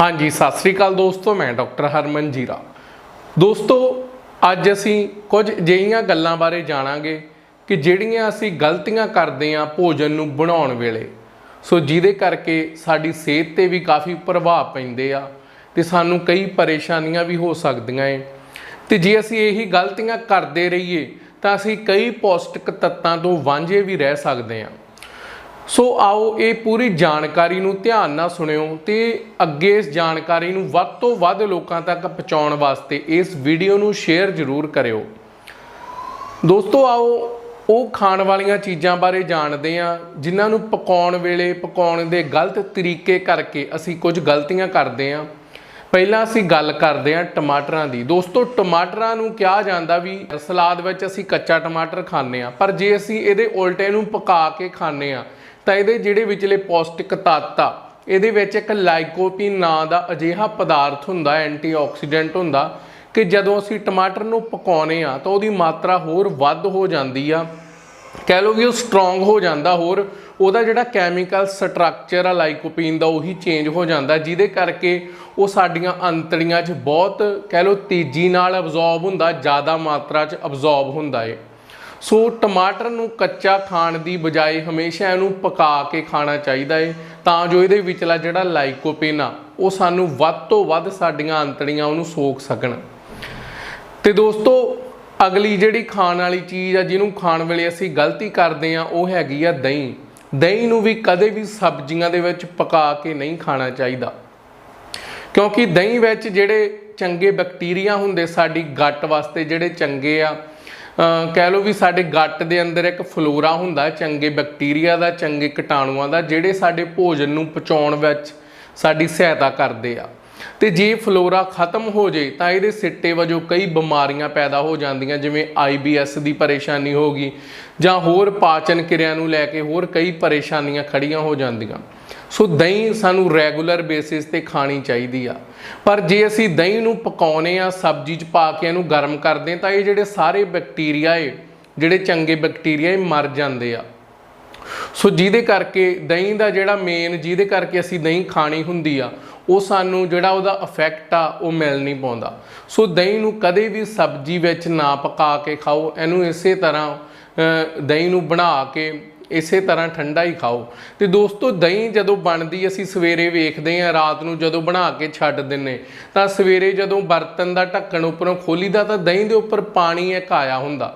ਹਾਂਜੀ, ਸਤਿ ਸ੍ਰੀ ਅਕਾਲ ਦੋਸਤੋ, ਮੈਂ ਡਾਕਟਰ ਹਰਮਨ ਜੀਰਾ। ਦੋਸਤੋ, ਅੱਜ ਅਸੀਂ ਕੁਝ ਅਜਿਹੀਆਂ ਗੱਲਾਂ ਬਾਰੇ ਜਾਣਾਂਗੇ ਕਿ ਜਿਹੜੀਆਂ ਅਸੀਂ ਗਲਤੀਆਂ ਕਰਦੇ ਹਾਂ ਭੋਜਨ ਨੂੰ ਬਣਾਉਣ ਵੇਲੇ। ਸੋ ਜਿਹਦੇ ਕਰਕੇ ਸਾਡੀ ਸਿਹਤ ਤੇ ਵੀ ਕਾਫੀ ਪ੍ਰਭਾਵ ਪੈਂਦੇ ਆ ਤੇ ਸਾਨੂੰ ਕਈ ਪਰੇਸ਼ਾਨੀਆਂ ਵੀ ਹੋ ਸਕਦੀਆਂ ਏ। ਤੇ ਜੇ ਅਸੀਂ ਇਹੀ ਗਲਤੀਆਂ ਕਰਦੇ ਰਹੀਏ ਤਾਂ ਅਸੀਂ ਕਈ ਪੌਸ਼ਟਿਕ ਤੱਤਾਂ ਤੋਂ ਵਾਂਝੇ ਵੀ ਰਹਿ ਸਕਦੇ ਹਾਂ। ਸੋ ਆਓ ਇਹ ਪੂਰੀ ਜਾਣਕਾਰੀ ਨੂੰ ਧਿਆਨ ਨਾਲ ਸੁਣਿਓ ਤੇ ਅੱਗੇ ਇਸ ਜਾਣਕਾਰੀ ਨੂੰ ਵੱਧ ਤੋਂ ਵੱਧ ਲੋਕਾਂ ਤੱਕ ਪਹੁੰਚਾਉਣ ਵਾਸਤੇ ਇਸ ਵੀਡੀਓ ਨੂੰ ਸ਼ੇਅਰ ਜ਼ਰੂਰ ਕਰਿਓ। ਦੋਸਤੋ ਆਓ ਉਹ ਖਾਣ ਵਾਲੀਆਂ ਚੀਜ਼ਾਂ ਬਾਰੇ ਜਾਣਦੇ ਹਾਂ, ਜਿਨ੍ਹਾਂ ਨੂੰ ਪਕਾਉਣ ਵੇਲੇ ਪਕਾਉਣ ਦੇ ਗਲਤ ਤਰੀਕੇ ਕਰਕੇ ਅਸੀਂ ਕੁਝ ਗਲਤੀਆਂ ਕਰਦੇ ਹਾਂ। ਪਹਿਲਾਂ ਅਸੀਂ ਗੱਲ ਕਰਦੇ ਹਾਂ ਟਮਾਟਰਾਂ ਦੀ। ਦੋਸਤੋ ਟਮਾਟਰਾਂ ਨੂੰ ਕਿਹਾ ਜਾਂਦਾ ਵੀ ਸਲਾਦ ਵਿੱਚ ਅਸੀਂ ਕੱਚਾ ਟਮਾਟਰ ਖਾਂਦੇ ਹਾਂ, ਪਰ ਜੇ ਅਸੀਂ ਇਹਦੇ ਉਲਟੇ ਨੂੰ ਪਕਾ ਕੇ ਖਾਂਦੇ ਹਾਂ ਤਾਂ ਇਹਦੇ ਜਿਹੜੇ ਵਿਚਲੇ ਪੌਸ਼ਟਿਕ ਤੱਤ ਆ, ਇਹਦੇ ਵਿੱਚ ਇੱਕ ਲਾਈਕੋਪੀਨ ਨਾਂ ਦਾ ਅਜਿਹਾ ਪਦਾਰਥ ਹੁੰਦਾ, ਐਂਟੀਆਕਸੀਡੈਂਟ ਹੁੰਦਾ ਕਿ ਜਦੋਂ ਅਸੀਂ ਟਮਾਟਰ ਨੂੰ ਪਕਾਉਨੇ ਆ ਤਾਂ ਉਹਦੀ ਮਾਤਰਾ ਹੋਰ ਵੱਧ ਹੋ ਜਾਂਦੀ ਆ। ਕਹਿ ਲਓ ਵੀ ਉਹ ਸਟਰੋਂਗ ਹੋ ਜਾਂਦਾ ਹੋਰ, ਉਹਦਾ ਜਿਹੜਾ ਕੈਮੀਕਲ ਸਟਰਕਚਰ ਆ ਲਾਈਕੋਪੀਨ ਦਾ ਉਹੀ ਚੇਂਜ ਹੋ ਜਾਂਦਾ, ਜਿਹਦੇ ਕਰਕੇ ਉਹ ਸਾਡੀਆਂ ਅੰਤੜੀਆਂ 'ਚ ਬਹੁਤ ਕਹਿ ਲਓ ਤੇਜ਼ੀ ਨਾਲ ਅਬਜ਼ੌਰਬ ਹੁੰਦਾ, ਜ਼ਿਆਦਾ ਮਾਤਰਾ 'ਚ ਅਬਜ਼ੌਰਬ ਹੁੰਦਾ ਏ। ਸੋ ਟਮਾਟਰ ਨੂੰ ਕੱਚਾ ਖਾਣ ਦੀ ਬਜਾਏ ਹਮੇਸ਼ਾ ਇਹਨੂੰ ਪਕਾ ਕੇ ਖਾਣਾ ਚਾਹੀਦਾ ਏ। ਤਾਂ ਜੋ ਇਹਦੇ ਵਿਚਲਾ ਜਿਹੜਾ ਲਾਈਕੋਪੀਨ ਆ, ਉਹ ਸਾਨੂੰ ਵੱਧ ਤੋਂ ਵੱਧ ਸਾਡੀਆਂ ਅੰਤੜੀਆਂ ਉਹਨੂੰ ਸੋਖ ਸਕਣ। ਤੇ ਦੋਸਤੋ, ਅਗਲੀ ਜਿਹੜੀ ਖਾਣ ਵਾਲੀ ਚੀਜ਼ ਆ, ਜਿਹਨੂੰ ਖਾਣ ਵੇਲੇ ਅਸੀਂ ਗਲਤੀ ਕਰਦੇ ਆ, ਉਹ ਹੈਗੀ ਆ ਦਹੀਂ। ਦਹੀਂ ਨੂੰ ਵੀ ਕਦੇ ਵੀ ਸਬਜ਼ੀਆਂ ਦੇ ਵਿੱਚ ਪਕਾ ਕੇ ਨਹੀਂ ਖਾਣਾ ਚਾਹੀਦਾ। ਕਿਉਂਕਿ ਦਹੀਂ ਵਿੱਚ ਜਿਹੜੇ ਚੰਗੇ ਬੈਕਟੀਰੀਆ ਹੁੰਦੇ, ਸਾਡੀ ਗੱਟ ਵਾਸਤੇ ਜਿਹੜੇ ਚੰਗੇ ਆ ਕਹਿ ਲਓ ਵੀ ਸਾਡੇ ਗੱਟ ਦੇ ਅੰਦਰ ਇੱਕ ਫਲੋਰਾ ਹੁੰਦਾ, ਚੰਗੇ ਬੈਕਟੀਰੀਆ ਦਾ, ਚੰਗੇ ਕੀਟਾਣੂਆਂ ਦਾ, ਜਿਹੜੇ ਸਾਡੇ ਭੋਜਨ ਨੂੰ ਪਚਾਉਣ ਵਿੱਚ ਸਾਡੀ ਸਹਾਇਤਾ ਕਰਦੇ ਆ। ਤੇ ਜੇ ਫਲੋਰਾ ਖਤਮ ਹੋ ਜੇ, ਤਾਂ ਇਹਦੇ ਸਿੱਟੇ ਵਜੋਂ ਕਈ ਬਿਮਾਰੀਆਂ ਪੈਦਾ ਹੋ ਜਾਂਦੀਆਂ, ਜਿਵੇਂ ਆਈਬੀਐਸ ਦੀ ਪਰੇਸ਼ਾਨੀ ਹੋ ਗਈ ਜਾਂ ਹੋਰ ਪਾਚਨ ਕਿਰਿਆ ਨੂੰ ਲੈ ਕੇ ਹੋਰ ਕਈ ਪਰੇਸ਼ਾਨੀਆਂ ਖੜੀਆਂ ਹੋ ਜਾਂਦੀਆਂ। ਸੋ ਦਹੀਂ ਸਾਨੂੰ ਰੈਗੂਲਰ ਬੇਸਿਸ ਤੇ ਖਾਣੀ ਚਾਹੀਦੀ ਆ। ਪਰ ਜੇ ਅਸੀਂ ਦਹੀਂ ਨੂੰ ਪਕਾਉਨੇ ਆ, ਸਬਜ਼ੀ 'ਚ ਪਾ ਕੇ ਇਹਨੂੰ ਗਰਮ ਕਰਦੇ ਹਾਂ, ਤਾਂ ਇਹ ਜਿਹੜੇ ਸਾਰੇ ਬੈਕਟੀਰੀਆ ਏ, ਜਿਹੜੇ ਚੰਗੇ ਬੈਕਟੀਰੀਆ ਏ, ਮਰ ਜਾਂਦੇ ਆ। ਸੋ ਜਿਹਦੇ ਕਰਕੇ ਦਹੀਂ ਦਾ ਜਿਹੜਾ ਮੇਨ ਜਿਹਦੇ ਕਰਕੇ ਅਸੀਂ ਦਹੀਂ ਖਾਣੀ ਹੁੰਦੀ ਆ, ਉਹ ਸਾਨੂੰ ਜਿਹੜਾ ਉਹਦਾ ਇਫੈਕਟ ਆ, ਉਹ ਮਿਲ ਨਹੀਂ ਪਾਉਂਦਾ। ਸੋ ਦਹੀਂ ਨੂੰ ਕਦੇ ਵੀ ਸਬਜ਼ੀ ਵਿੱਚ ਨਾ ਪਕਾ ਕੇ ਖਾਓ, ਇਹਨੂੰ ਇਸੇ ਤਰ੍ਹਾਂ ਦਹੀਂ ਨੂੰ ਬਣਾ ਕੇ ਇਸੇ ਤਰ੍ਹਾਂ ਠੰਡਾ ਹੀ ਖਾਓ। ਤੇ ਦੋਸਤੋ, ਦਹੀਂ ਜਦੋਂ ਬਣਦੀ, ਅਸੀਂ ਸਵੇਰੇ ਵੇਖਦੇ ਹਾਂ, ਰਾਤ ਨੂੰ ਜਦੋਂ ਬਣਾ ਕੇ ਛੱਡ ਦਿੰਨੇ ਤਾਂ ਸਵੇਰੇ ਜਦੋਂ ਬਰਤਨ ਦਾ ਢੱਕਣ ਉੱਪਰੋਂ ਖੋਲੀਦਾ, ਤਾਂ ਦਹੀਂ ਦੇ ਉੱਪਰ ਪਾਣੀ ਇੱਕ ਆਇਆ ਹੁੰਦਾ।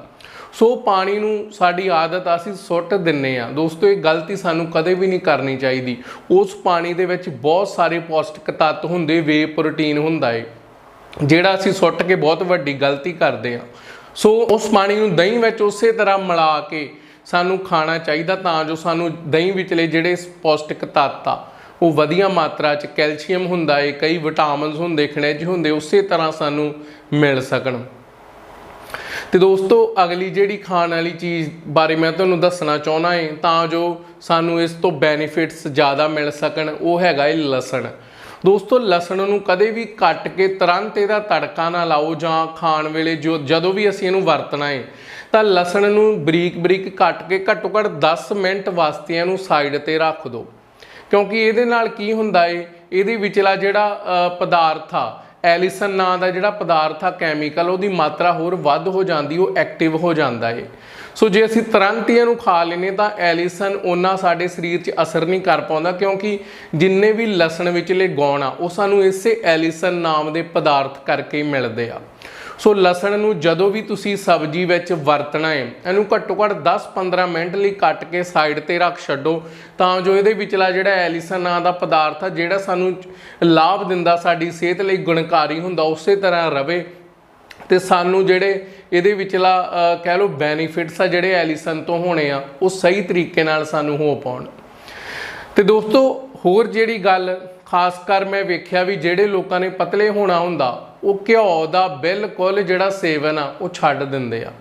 ਸੋ ਪਾਣੀ ਨੂੰ ਸਾਡੀ ਆਦਤ ਅਸੀਂ ਸੁੱਟ ਦਿੰਨੇ ਆ ਦੋਸਤੋ, ਇਹ ਗਲਤੀ ਸਾਨੂੰ ਕਦੇ ਵੀ ਨਹੀਂ ਕਰਨੀ ਚਾਹੀਦੀ। ਉਸ ਪਾਣੀ ਦੇ ਵਿੱਚ ਬਹੁਤ ਸਾਰੇ ਪੌਸ਼ਟਿਕ ਤੱਤ ਹੁੰਦੇ ਵੇ ਪ੍ਰੋਟੀਨ ਹੁੰਦਾ ਏ, ਜਿਹੜਾ ਅਸੀਂ ਸੁੱਟ ਕੇ ਬਹੁਤ ਵੱਡੀ ਗਲਤੀ ਕਰਦੇ ਆ ਸੋ ਉਸ ਪਾਣੀ ਨੂੰ ਦਹੀਂ ਵਿੱਚ ਉਸੇ ਤਰ੍ਹਾਂ ਮਿਲਾ ਕੇ ਸਾਨੂੰ ਖਾਣਾ ਚਾਹੀਦਾ ਤਾਂ ਜੋ ਸਾਨੂੰ ਦਹੀਂ ਵਿਚਲੇ ਜਿਹੜੇ ਪੌਸ਼ਟਿਕ ਤੱਤ ਆ, ਉਹ ਵਧੀਆ ਮਾਤਰਾ 'ਚ ਕੈਲਸ਼ੀਅਮ ਹੁੰਦਾ ਏ, ਕਈ ਵਿਟਾਮਿਨਸ ਹੁੰਦੇ, ਖਣਿਜ ਹੁੰਦੇ, ਉਸੇ ਤਰ੍ਹਾਂ ਸਾਨੂੰ ਮਿਲ ਸਕਣ। ਤੇ ਦੋਸਤੋ, ਅਗਲੀ ਜਿਹੜੀ ਖਾਣ ਵਾਲੀ ਚੀਜ਼ ਬਾਰੇ ਮੈਂ ਤੁਹਾਨੂੰ ਦੱਸਣਾ ਚਾਹੁੰਦਾ ਏ, ਤਾਂ ਜੋ ਸਾਨੂੰ ਇਸ ਤੋਂ ਬੈਨੀਫਿਟਸ ਜ਼ਿਆਦਾ ਮਿਲ ਸਕਣ, ਉਹ ਹੈਗਾ ਏ ਲਸਣ। ਦੋਸਤੋ, ਲਸਣ ਨੂੰ ਕਦੇ ਵੀ ਕੱਟ ਕੇ ਤੁਰੰਤ ਇਹਦਾ ਤੜਕਾ ਨਾ ਲਾਓ ਜਾਂ ਖਾਣ ਵੇਲੇ ਜੋ, ਜਦੋਂ ਵੀ ਅਸੀਂ ਇਹਨੂੰ ਵਰਤਣਾ ਏ ਤਾਂ ਲਸਣ ਨੂੰ ਬਰੀਕ ਬਰੀਕ ਕੱਟ ਕੇ ਘੱਟੋ ਘੱਟ 10 ਮਿੰਟ ਵਾਸਤੇ ਇਹਨੂੰ ਸਾਈਡ ਤੇ ਰੱਖ ਦਿਓ ਕਿਉਂਕਿ ਇਹਦੇ ਨਾਲ ਕੀ ਹੁੰਦਾ ਏ? ਇਹਦੇ ਵਿਚਲਾ ਜਿਹੜਾ ਪਦਾਰਥ ਆ, ਐਲਿਸਨ ਨਾਂ ਦਾ ਜਿਹੜਾ ਪਦਾਰਥ ਆ ਕੈਮੀਕਲ ਉਹਦੀ ਮਾਤਰਾ ਹੋਰ ਵੱਧ ਹੋ ਜਾਂਦੀ, ਉਹ ਐਕਟਿਵ ਹੋ ਜਾਂਦਾ ਏ। ਸੋ ਜੇ ਅਸੀਂ ਤੁਰੰਤ ਹੀ ਇਹਨੂੰ ਖਾ ਲੈਨੇ ਤਾਂ ਐਲਿਸਨ ਉਹਨਾਂ ਸਾਡੇ ਸਰੀਰ 'ਚ ਅਸਰ ਨਹੀਂ ਕਰ ਪਾਉਂਦਾ, ਕਿਉਂਕਿ ਜਿੰਨੇ ਵੀ ਲਸਣ ਵਿਚਲੇ ਗੁਣ ਆ, ਉਹ ਸਾਨੂੰ ਇਸੇ ਐਲਿਸਨ ਨਾਮ ਦੇ ਪਦਾਰਥ ਕਰਕੇ ਮਿਲਦੇ ਆ। ਸੋ ਲਸਣ ਨੂੰ ਜਦੋਂ ਵੀ ਤੁਸੀਂ ਸਬਜ਼ੀ ਵਿੱਚ ਵਰਤਣਾ ਹੈ, ਇਹਨੂੰ ਘੱਟੋ ਘੱਟ 10-15 ਮਿੰਟ ਲਈ ਕੱਟ ਕੇ ਸਾਈਡ ਤੇ ਰੱਖ ਛੱਡੋ। ਤਾਂ ਜੋ ਇਹਦੇ ਵਿਚਲਾ ਜਿਹੜਾ ਐਲਿਸਨ ਨਾਂ ਦਾ ਪਦਾਰਥ ਆ, ਜਿਹੜਾ ਸਾਨੂੰ ਲਾਭ ਦਿੰਦਾ, ਸਾਡੀ ਸਿਹਤ ਲਈ ਗੁਣਕਾਰੀ ਹੁੰਦਾ, ਉਸੇ ਤਰ੍ਹਾਂ ਰਵੇ। ਤੇ ਸਾਨੂੰ ਜਿਹੜੇ ਇਹਦੇ ਵਿਚਲਾ ਕਹਿ ਲਓ ਬੈਨੀਫਿਟਸ ਆ ਜਿਹੜੇ ਐਲੀਸਨ ਤੋਂ ਹੋਣੇ ਆ, ਉਹ ਸਹੀ ਤਰੀਕੇ ਨਾਲ ਸਾਨੂੰ ਹੋ ਪਾਉਣ। ਤੇ ਦੋਸਤੋ, ਹੋਰ ਜਿਹੜੀ ਗੱਲ ਖਾਸ ਕਰ ਮੈਂ ਵੇਖਿਆ ਵੀ ਜਿਹੜੇ ਲੋਕਾਂ ਨੇ ਪਤਲੇ ਹੋਣਾ ਹੁੰਦਾ ਉਹ ਘਿਓ ਦਾ ਬਿਲਕੁਲ ਜਿਹੜਾ ਸੇਵਨ ਆ, ਉਹ ਛੱਡ ਦਿੰਦੇ ਆ।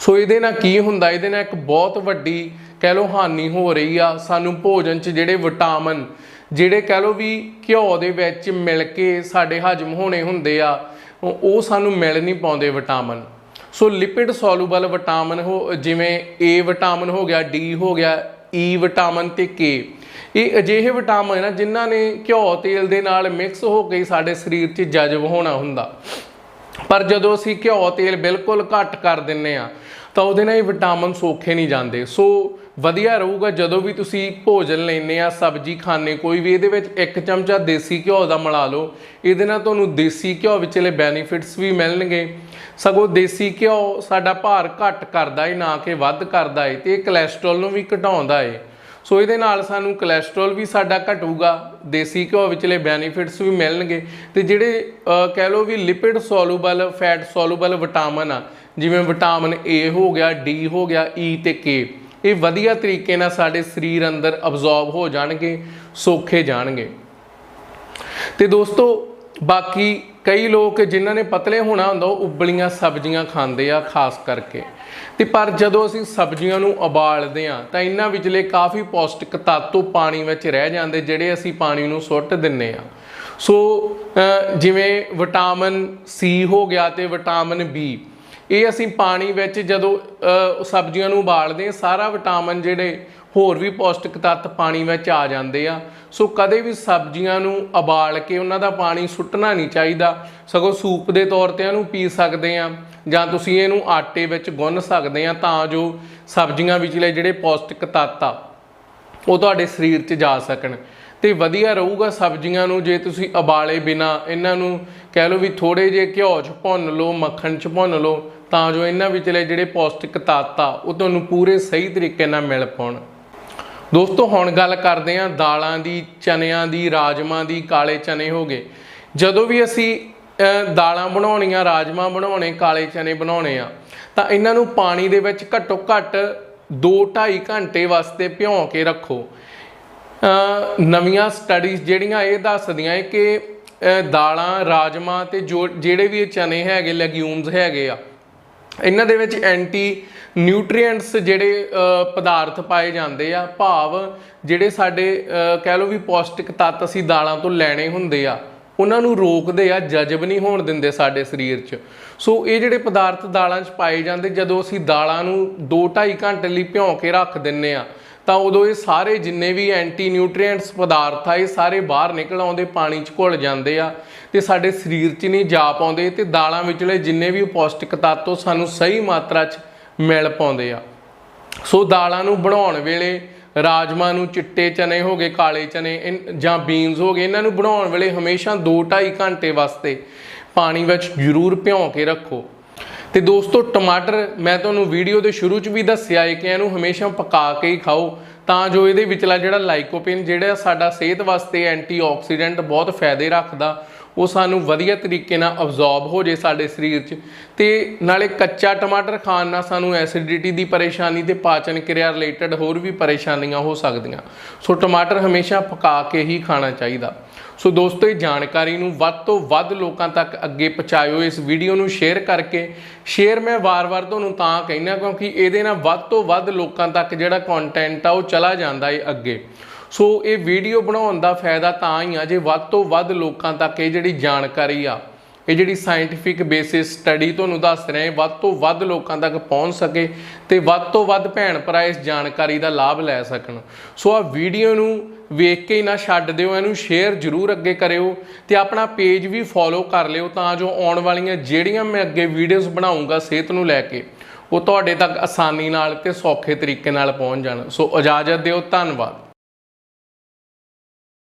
ਸੋ ਇਹਦੇ ਨਾਲ ਕੀ ਹੁੰਦਾ? ਇਹਦੇ ਨਾਲ ਇੱਕ ਬਹੁਤ ਵੱਡੀ ਕਹਿ ਲਓ ਹਾਨੀ ਹੋ ਰਹੀ ਆ। ਸਾਨੂੰ ਭੋਜਨ 'ਚ ਜਿਹੜੇ ਵਿਟਾਮਿਨ, ਜਿਹੜੇ ਕਹਿ ਲਓ ਵੀ ਘਿਓ ਦੇ ਵਿੱਚ ਮਿਲ ਕੇ ਸਾਡੇ ਹਜਮ ਹੋਣੇ ਹੁੰਦੇ ਆ, ਉਹ ਉਹ ਸਾਨੂੰ ਮਿਲ ਨਹੀਂ ਪਾਉਂਦੇ vitamin. So lipid soluble vitamin ਹੋ, ਜਿਵੇਂ A ਵਿਟਾਮਿਨ ਹੋ ਗਿਆ, D ਹੋ ਗਿਆ E ਈ ਵਿਟਾਮਿਨ ਤੇ ਕੇ ਇਹ ਅਜਿਹੇ ਵਿਟਾਮਿਨ ਆ ਜਿਨ੍ਹਾਂ ਨੇ ਘਿਓ ਤੇਲ ਦੇ ਨਾਲ ਮਿਕਸ ਹੋ ਕੇ ਸਾਡੇ ਸਰੀਰ 'ਚ ਜਜ਼ਬ ਹੋਣਾ ਹੁੰਦਾ। ਪਰ ਜਦੋਂ ਅਸੀਂ ਘਿਓ ਤੇਲ ਬਿਲਕੁਲ ਘੱਟ ਕਰ ਦਿੰਨੇ ਆ ਤਾਂ ਉਹਦੇ ਨਾਲ ਇਹ ਵਿਟਾਮਿਨ ਸੋਖੇ ਨਹੀਂ ਜਾਂਦੇ। ਸੋ ਵਧੀਆ ਰਹੂਗਾ ਜਦੋਂ ਵੀ ਤੁਸੀਂ ਭੋਜਨ ਲੈਨੇ ਆ, ਸਬਜ਼ੀ ਖਾਣੇ ਕੋਈ ਵੀ ਇਹਦੇ ਵਿੱਚ ਇੱਕ ਚਮਚਾ ਦੇਸੀ ਘਿਓ ਦਾ ਮਿਲਾ ਲਓ। ਇਹਦੇ ਨਾਲ ਤੁਹਾਨੂੰ ਦੇਸੀ ਘਿਓ ਵਿਚਲੇ ਬੈਨੀਫਿਟਸ ਵੀ ਮਿਲਣਗੇ। ਸਗੋਂ ਦੇਸੀ ਘਿਓ ਸਾਡਾ ਭਾਰ ਘੱਟ ਕਰਦਾ ਏ, ਨਾ ਕਿ ਵੱਧ ਕਰਦਾ ਏ ਤੇ ਇਹ ਕੋਲੇਸਟ੍ਰੋਲ ਨੂੰ ਵੀ ਘਟਾਉਂਦਾ ਏ। ਸੋ ਇਹਦੇ ਨਾਲ ਸਾਨੂੰ ਕੋਲੇਸਟ੍ਰੋਲ ਵੀ ਸਾਡਾ ਘਟੂਗਾ, ਦੇਸੀ ਘਿਓ ਵਿਚਲੇ ਬੈਨੀਫਿਟਸ ਵੀ ਮਿਲਣਗੇ ਤੇ ਜਿਹੜੇ ਕਹਿ ਲਓ ਵੀ lipid soluble fat soluble vitamin ਆ, ਜਿਵੇਂ ਵਿਟਾਮਿਨ ਏ ਹੋ ਗਿਆ ਡੀ ਹੋ ਗਿਆ ਈ ਤੇ ਕੇ ਇਹ ਵਧੀਆ ਤਰੀਕੇ ਨਾਲ ਸਾਡੇ ਸਰੀਰ ਅੰਦਰ ਅਬਜ਼ੌਰਬ ਹੋ ਜਾਣਗੇ, ਸੋਖੇ ਜਾਣਗੇ। ਤੇ ਦੋਸਤੋ, ਬਾਕੀ ਕਈ ਲੋਕ ਜਿਨ੍ਹਾਂ ਨੇ ਪਤਲੇ ਹੋਣਾ ਹੁੰਦਾ, ਉਹ ਉਬਲੀਆਂ ਸਬਜ਼ੀਆਂ ਖਾਂਦੇ ਆ, ਖਾਸ ਕਰਕੇ। ਤੇ ਪਰ ਜਦੋਂ ਅਸੀਂ ਸਬਜ਼ੀਆਂ ਨੂੰ ਉਬਾਲਦੇ ਆ ਤਾਂ ਇਹਨਾਂ ਵਿਚਲੇ ਕਾਫੀ ਪੌਸ਼ਟਿਕ ਤੱਤ ਪਾਣੀ ਵਿੱਚ ਰਹਿ ਜਾਂਦੇ, ਜਿਹੜੇ ਅਸੀਂ ਪਾਣੀ ਨੂੰ ਸੁੱਟ ਦਿੰਨੇ ਆ ਸੋ ਜਿਵੇਂ ਵਿਟਾਮਿਨ ਸੀ ਹੋ ਗਿਆ ਤੇ ਵਿਟਾਮਿਨ ਬੀ ਇਹ ਅਸੀਂ ਪਾਣੀ ਵਿੱਚ ਜਦੋਂ ਸਬਜ਼ੀਆਂ ਨੂੰ ਉਬਾਲਦੇ ਹਾਂ, ਸਾਰਾ ਵਿਟਾਮਿਨ ਜਿਹੜੇ ਹੋਰ ਵੀ ਪੌਸ਼ਟਿਕ ਤੱਤ ਪਾਣੀ ਵਿੱਚ ਆ ਜਾਂਦੇ ਆ। ਸੋ ਕਦੇ ਵੀ ਸਬਜ਼ੀਆਂ ਨੂੰ ਉਬਾਲ ਕੇ ਉਹਨਾਂ ਦਾ ਪਾਣੀ ਸੁੱਟਣਾ ਨਹੀਂ ਚਾਹੀਦਾ। ਸਗੋਂ ਸੂਪ ਦੇ ਤੌਰ ਤੇ ਇਹਨੂੰ ਪੀ ਸਕਦੇ ਆ ਜਾਂ ਤੁਸੀਂ ਇਹਨੂੰ ਆਟੇ ਵਿੱਚ ਗੁੰਨ ਸਕਦੇ ਆ ਤਾਂ ਜੋ ਸਬਜ਼ੀਆਂ ਵਿਚਲੇ ਜਿਹੜੇ ਪੌਸ਼ਟਿਕ ਤੱਤ ਆ ਉਹ ਤੁਹਾਡੇ ਸਰੀਰ 'ਚ ਜਾ ਸਕਣ। ਤੇ ਵਧੀਆ ਰਹੂਗਾ ਸਬਜ਼ੀਆਂ ਨੂੰ ਜੇ ਤੁਸੀਂ ਉਬਾਲੇ ਬਿਨਾ ਇਹਨਾਂ ਨੂੰ ਕਹਿ ਲਓ ਵੀ ਥੋੜੇ ਜਿਹੇ ਘਿਓ 'ਚ ਭੁੰਨ ਲਓ, ਮੱਖਣ 'ਚ ਭੁੰਨ ਲਓ, ਤਾਂ ਜੋ ਇਹਨਾਂ ਵਿਚਲੇ ਜਿਹੜੇ ਪੌਸ਼ਟਿਕ ਤੱਤ ਆ, ਉਹ ਤੁਹਾਨੂੰ ਪੂਰੇ ਸਹੀ ਤਰੀਕੇ ਨਾਲ ਮਿਲ ਪਾਉਣ। ਦੋਸਤੋ, ਹੁਣ ਗੱਲ ਕਰਦੇ ਹਾਂ ਦਾਲਾਂ ਦੀ, ਚਨਿਆਂ ਦੀ ਰਾਜਮਾਂ ਦੀ, ਕਾਲੇ ਚਨੇ ਹੋ ਗਏ। ਜਦੋਂ ਵੀ ਅਸੀਂ ਦਾਲਾਂ ਬਣਾਉਣੀਆਂ ਰਾਜਮਾਂ ਬਣਾਉਣੇ, ਕਾਲੇ ਚਨੇ ਬਣਾਉਣੇ ਆ, ਤਾਂ ਇਹਨਾਂ ਨੂੰ ਪਾਣੀ ਦੇ ਵਿੱਚ ਘੱਟੋ ਘੱਟ 2-2.5 ਘੰਟੇ ਵਾਸਤੇ ਭਿਉਂ ਕੇ ਰੱਖੋ। ਨਵੀਆਂ ਸਟੱਡੀਜ਼ ਜਿਹੜੀਆਂ ਇਹ ਦੱਸਦੀਆਂ ਏ ਕਿ ਦਾਲਾਂ, ਰਾਜਮਾ ਤੇ ਜੋ ਜਿਹੜੇ ਵੀ ਚਨੇ ਹੈਗੇ ਲੈਗਿਊਮਸ ਹੈਗੇ ਆ, ਇਹਨਾਂ ਦੇ ਵਿੱਚ ਐਂਟੀ ਨਿਊਟ੍ਰੀਐਂਟਸ ਜਿਹੜੇ ਪਦਾਰਥ ਪਾਏ ਜਾਂਦੇ ਆ, ਭਾਵ ਜਿਹੜੇ ਸਾਡੇ ਕਹਿ ਲਓ ਵੀ ਪੌਸ਼ਟਿਕ ਤੱਤ ਅਸੀਂ ਦਾਲਾਂ ਤੋਂ ਲੈਣੇ ਹੁੰਦੇ ਆ। ਉਹਨਾਂ ਨੂੰ ਰੋਕਦੇ ਆ, ਜਜ਼ਬ ਨਹੀਂ ਹੋਣ ਦਿੰਦੇ ਸਾਡੇ ਸਰੀਰ 'ਚ। ਸੋ ਇਹ ਜਿਹੜੇ ਪਦਾਰਥ ਦਾਲਾਂ 'ਚ ਪਾਏ ਜਾਂਦੇ, ਜਦੋਂ ਅਸੀਂ ਦਾਲਾਂ ਨੂੰ 2-2.5 ਘੰਟੇ ਲਈ ਭਿਉਂ ਕੇ ਰੱਖ ਦਿੰਨੇ ਆ, ਤਾਂ ਉਦੋਂ ਇਹ ਸਾਰੇ ਜਿੰਨੇ ਵੀ ਐਂਟੀ ਨਿਊਟ੍ਰੀਐਂਟਸ ਪਦਾਰਥ ਆ, ਇਹ ਸਾਰੇ ਬਾਹਰ ਨਿਕਲ ਆਉਂਦੇ, ਪਾਣੀ 'ਚ ਘੁਲ ਜਾਂਦੇ ਆ, ਤੇ ਸਾਡੇ ਸਰੀਰ 'ਚ ਨਹੀਂ ਜਾ ਪਾਉਂਦੇ, ਤੇ ਦਾਲਾਂ ਵਿਚਲੇ ਜਿੰਨੇ ਵੀ ਪੌਸ਼ਟਿਕ ਤੱਤ ਸਾਨੂੰ ਸਹੀ ਮਾਤਰਾ 'ਚ ਮਿਲ ਪਾਉਂਦੇ ਆ। ਸੋ ਦਾਲਾਂ ਨੂੰ ਬਣਾਉਣ ਵੇਲੇ ਰਾਜਮਾ ਨੂੰ ਚਿੱਟੇ ਚਨੇ ਹੋ ਗਏ, ਕਾਲੇ ਚਨੇ, ਇਨ- ਜਾਂ ਬੀਨਸ ਹੋ ਗਏ, ਇਹਨਾਂ ਨੂੰ ਬਣਾਉਣ ਵੇਲੇ ਹਮੇਸ਼ਾ 2-2.5 ਘੰਟੇ ਵਾਸਤੇ ਪਾਣੀ ਵਿੱਚ ਜ਼ਰੂਰ ਭਿਉਂ ਕੇ ਰੱਖੋ। ਤੇ ਦੋਸਤੋ, ਟਮਾਟਰ ਮੈਂ ਤੁਹਾਨੂੰ ਵੀਡੀਓ ਦੇ ਸ਼ੁਰੂ 'ਚ ਵੀ ਦੱਸਿਆ ਹੈ ਕਿ ਇਹਨੂੰ ਹਮੇਸ਼ਾ ਪਕਾ ਕੇ ਹੀ ਖਾਓ, ਤਾਂ ਜੋ ਇਹਦੇ ਵਿਚਲਾ ਜਿਹੜਾ ਲਾਈਕੋਪੀਨ ਜਿਹੜਾ ਸਾਡਾ ਸਿਹਤ ਵਾਸਤੇ ਐਂਟੀਆਕਸੀਡੈਂਟ ਬਹੁਤ ਫਾਇਦੇ ਰੱਖਦਾ ਉਹ ਸਾਨੂੰ ਵਧੀਆ ਤਰੀਕੇ ਨਾਲ ਅਬਜ਼ੌਰਬ ਹੋ ਜੇ ਸਾਡੇ ਸਰੀਰ 'ਚ। ਤੇ ਨਾਲੇ ਕੱਚਾ ਟਮਾਟਰ ਖਾਣ ਨਾਲ ਸਾਨੂੰ ਐਸਿਡਿਟੀ ਦੀ ਪਰੇਸ਼ਾਨੀ ਤੇ ਪਾਚਨ ਕਿਰਿਆ ਰਿਲੇਟਡ ਹੋਰ ਵੀ ਪਰੇਸ਼ਾਨੀਆਂ ਹੋ ਸਕਦੀਆਂ। ਸੋ ਟਮਾਟਰ ਹਮੇਸ਼ਾ ਪਕਾ ਕੇ ਹੀ ਖਾਣਾ ਚਾਹੀਦਾ। ਸੋ ਦੋਸਤੋ, ਇਹ ਜਾਣਕਾਰੀ ਨੂੰ ਵੱਧ ਤੋਂ ਵੱਧ ਲੋਕਾਂ ਤੱਕ ਅੱਗੇ ਪਹੁੰਚਾਇਓ। ਇਸ ਵੀਡੀਓ ਨੂੰ ਸ਼ੇਅਰ ਕਰਕੇ ਸ਼ੇਅਰ ਮੈਂ ਵਾਰ-ਵਾਰ ਤੁਹਾਨੂੰ ਤਾਂ ਕਹਿਣਾ ਕਿਉਂਕਿ ਇਹਦੇ ਨਾਲ ਵੱਧ ਤੋਂ ਵੱਧ ਲੋਕਾਂ ਤੱਕ ਜਿਹੜਾ ਕੰਟੈਂਟ ਆ ਉਹ ਚਲਾ ਜਾਂਦਾ ਏ ਅੱਗੇ। ਸੋ ਇਹ ਵੀਡੀਓ ਬਣਾਉਣ ਦਾ ਫਾਇਦਾ ਤਾਂ ਹੀ ਆ, ਜੇ ਵੱਧ ਤੋਂ ਵੱਧ ਲੋਕਾਂ ਤੱਕ ਇਹ ਜਿਹੜੀ ਜਾਣਕਾਰੀ ਆ, ਇਹ ਜਿਹੜੀ ਸਾਇੰਟੀਫਿਕ ਬੇਸਿਸ ਸਟੱਡੀ ਤੁਹਾਨੂੰ ਦੱਸ ਰਹੇ ਵੱਧ ਤੋਂ ਵੱਧ ਲੋਕਾਂ ਤੱਕ ਪਹੁੰਚ ਸਕੇ ਤੇ ਵੱਧ ਤੋਂ ਵੱਧ ਭੈਣ ਭਰਾ ਇਸ ਜਾਣਕਾਰੀ ਦਾ ਲਾਭ ਲੈ ਸਕਣ। ਸੋ ਆ ਵੀਡੀਓ ਨੂੰ ਵੇਖ ਕੇ ਹੀ ਨਾ ਛੱਡ ਦਿਓ, ਇਹਨੂੰ ਸ਼ੇਅਰ ਜ਼ਰੂਰ ਅੱਗੇ ਕਰਿਓ ਤੇ ਆਪਣਾ ਪੇਜ ਵੀ ਫੋਲੋ ਕਰ ਲਿਓ ਤਾਂ ਜੋ ਆਉਣ ਵਾਲੀਆਂ ਜਿਹੜੀਆਂ ਮੈਂ ਅੱਗੇ ਵੀਡੀਓਜ਼ ਬਣਾਉਂਗਾ ਸਿਹਤ ਨੂੰ ਲੈ ਕੇ, ਉਹ ਤੁਹਾਡੇ ਤੱਕ ਆਸਾਨੀ ਨਾਲ ਤੇ ਸੌਖੇ ਤਰੀਕੇ ਨਾਲ ਪਹੁੰਚ ਜਾਣ। ਸੋ ਇਜਾਜ਼ਤ ਦਿਓ, ਧੰਨਵਾਦ।